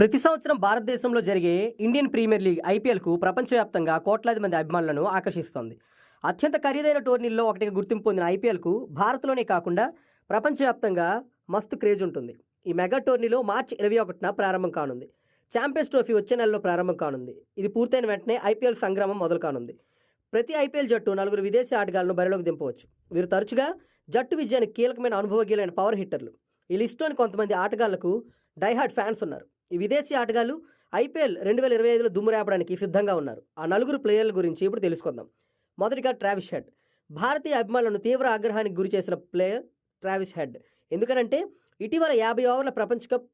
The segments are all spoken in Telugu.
ప్రతి సంవత్సరం భారతదేశంలో జరిగే ఇండియన్ ప్రీమియర్ లీగ్ ఐపీఎల్కు ప్రపంచవ్యాప్తంగా కోట్లాది మంది అభిమానులను ఆకర్షిస్తోంది. అత్యంత ఖరీదైన టోర్నీల్లో ఒకటిగా గుర్తింపు పొందిన ఐపీఎల్కు భారత్లోనే కాకుండా ప్రపంచవ్యాప్తంగా మస్తు క్రేజ్ ఉంటుంది. ఈ మెగా టోర్నీలో మార్చి ఇరవై ఒకటిన ప్రారంభం కానుంది. ఛాంపియన్స్ ట్రోఫీ వచ్చే నెలలో ప్రారంభం కానుంది. ఇది పూర్తయిన వెంటనే ఐపీఎల్ సంగ్రామం మొదలు కానుంది. ప్రతి ఐపీఎల్ జట్టు నలుగురు విదేశీ ఆటగాళ్ళను బరిలోకి దింపవచ్చు. వీరు తరచుగా జట్టు విజయానికి కీలకమైన అనుభవజ్ఞులైన పవర్ హిట్టర్లు. ఈ లిస్టులోని కొంతమంది ఆటగాళ్ళకు డైహార్డ్ ఫ్యాన్స్ ఉన్నారు. విదేశీ ఆటగాళ్ళు ఐపీఎల్ రెండు వేల ఇరవై ఐదులో దుమ్మురేపడానికి సిద్ధంగా ఉన్నారు. ఆ నలుగురు ప్లేయర్ల గురించి ఇప్పుడు తెలుసుకుందాం. మొదటిగా ట్రావిస్ హెడ్. భారతీయ అభిమానులను తీవ్ర ఆగ్రహానికి గురి చేసిన ప్లేయర్ ట్రావిస్ హెడ్. ఎందుకనంటే ఇటీవల యాభై ఓవర్ల ప్రపంచ కప్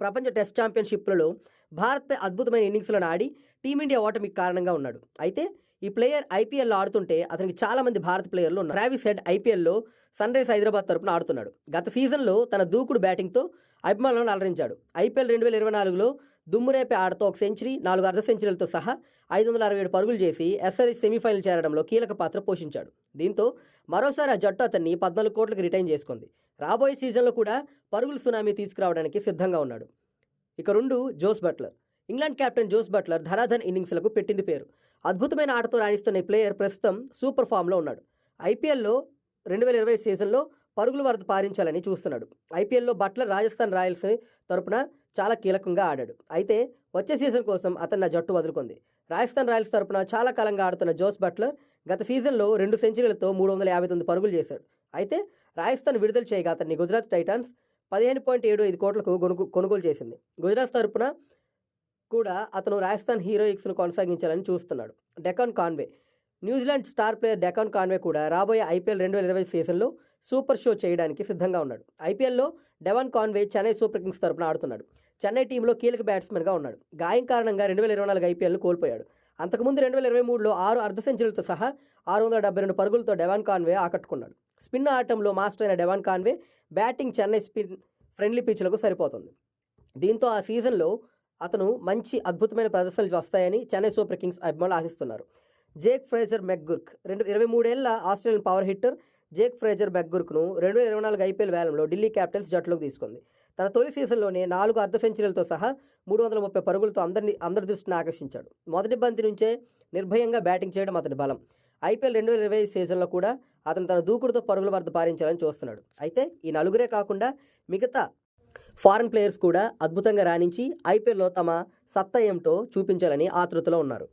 ప్రపంచ టెస్ట్ ఛాంపియన్షిప్లలో భారత్పై అద్భుతమైన ఇన్నింగ్స్లను ఆడి టీమిండియా ఓటమికి కారణంగా ఉన్నాడు. అయితే ఈ ప్లేయర్ ఐపీఎల్లో ఆడుతుంటే అతనికి చాలా మంది భారత ప్లేయర్లు ఉన్నారు. ట్రావిస్ హెడ్ ఐపీఎల్లో సన్ రైజ్ హైదరాబాద్ తరపున ఆడుతున్నాడు. గత సీజన్లో తన దూకుడు బ్యాటింగ్తో అభిమానులను అలరించాడు. ఐపీఎల్ రెండు వేల ఇరవై నాలుగులో దుమ్మురేపే ఆటతో ఒక సెంచరీ నాలుగు అర్ధ సెంచరీలతో సహా ఐదు వందల అరవై ఏడు పరుగులు చేసి ఎస్ఆర్ఎస్ సెమీఫైనల్ చేరడంలో కీలక పాత్ర పోషించాడు. దీంతో మరోసారి ఆ జట్టు అతన్ని పద్నాలుగు కోట్లకు రిటైన్ చేసుకుంది. రాబోయే సీజన్లో కూడా పరుగుల సునామీ తీసుకురావడానికి సిద్ధంగా ఉన్నాడు. ఇక రెండు Jos Buttler. England captain Jos Buttler ధనాధన్ ఇన్నింగ్స్లకు పెట్టింది పేరు. అద్భుతమైన ఆటతో రాణిస్తున్న ఈ ప్లేయర్ ప్రస్తుతం సూపర్ ఫామ్లో ఉన్నాడు. ఐపీఎల్లో రెండు వేల ఇరవై సీజన్లో పరుగుల వరద పారించాలని చూస్తున్నాడు. ఐపీఎల్లో బట్లర్ రాజస్థాన్ రాయల్స్ తరపున చాలా కీలకంగా ఆడాడు. అయితే వచ్చే సీజన్ కోసం అతన్ని నా జట్టు వదులుకుంది. రాజస్థాన్ రాయల్స్ తరపున చాలా కాలంగా ఆడుతున్న జోస్ బట్లర్ గత సీజన్లో రెండు సెంచరీలతో మూడు వందల యాభై తొమ్మిది పరుగులు చేశాడు. అయితే రాజస్థాన్ విడుదల చేయగా అతన్ని గుజరాత్ టైటాన్స్ పదిహేను పాయింట్ ఏడు ఐదు కోట్లకు కొనుగో కొనుగోలు చేసింది. గుజరాత్ తరపున కూడా అతను రాజస్థాన్ హీరోయిక్స్ను కొనసాగించాలని చూస్తున్నాడు. Devon Conway. New Zealand star player Devon Conway కూడా రాబోయే ఐపీఎల్ రెండు వేల ఇరవై సీజన్లో సూపర్ షో చేయడానికి సిద్ధంగా ఉన్నాడు. ఐపీఎల్లో Devon Conway Chennai super kings తరపున ఆడుతున్నాడు. చెన్నై టీంలో కీలక బ్యాట్స్మెన్గా ఉన్నాడు. గాయం కారణంగా రెండు వేల ఇరవై నాలుగు ఐపీఎల్ను కోల్పోయాడు. అంతకుముందు రెండు వేల ఇరవై మూడులో ఆరు అర్ధ సెంచరీలతో సహా ఆరు వందల డెబ్బై రెండు పరుగులతో డెవాన్ కాన్వే ఆకట్టుకున్నాడు. స్పిన్ ఆటంలో మాస్టర్ అయిన Devon Conway batting Chennai spin friendly పిచ్లకు సరిపోతుంది. దీంతో ఆ సీజన్లో అతను మంచి అద్భుతమైన ప్రదర్శనలు వస్తాయని చెన్నై సూపర్ కింగ్స్ అభిమానులు ఆశిస్తున్నారు. జేక్ ఫ్రేజర్ మెగ్గుర్క్ రెండు ఇరవై మూడేళ్ళ Australian power hitter Jake Fraser మెక్గుర్క్ను రెండు వేల ఇరవై నాలుగు ఐపీఎల్ వేలంలో ఢిల్లీ క్యాపిటల్స్ జట్టులోకి తీసుకుంది. తన తొలి సీజన్లోనే నాలుగు అర్ధ సెంచరీలతో సహా మూడు వందల ముప్పై పరుగులతో అందరిని అందరి దృష్టిని ఆకర్షించాడు. మొదటి బంతి నుంచే నిర్భయంగా బ్యాటింగ్ చేయడం అతని బలం. ఐపీఎల్ రెండు వేల ఇరవై సీజన్లో కూడా అతను తన దూకుడుతో పరుగుల వద్ద పారించాలని చూస్తున్నాడు. అయితే ఈ నలుగురే కాకుండా మిగతా ఫారెన్ ప్లేయర్స్ కూడా అద్భుతంగా రాణించి ఐపీఎల్లో తమ సత్తా ఏమిటో చూపించాలని ఆతృతలో ఉన్నారు.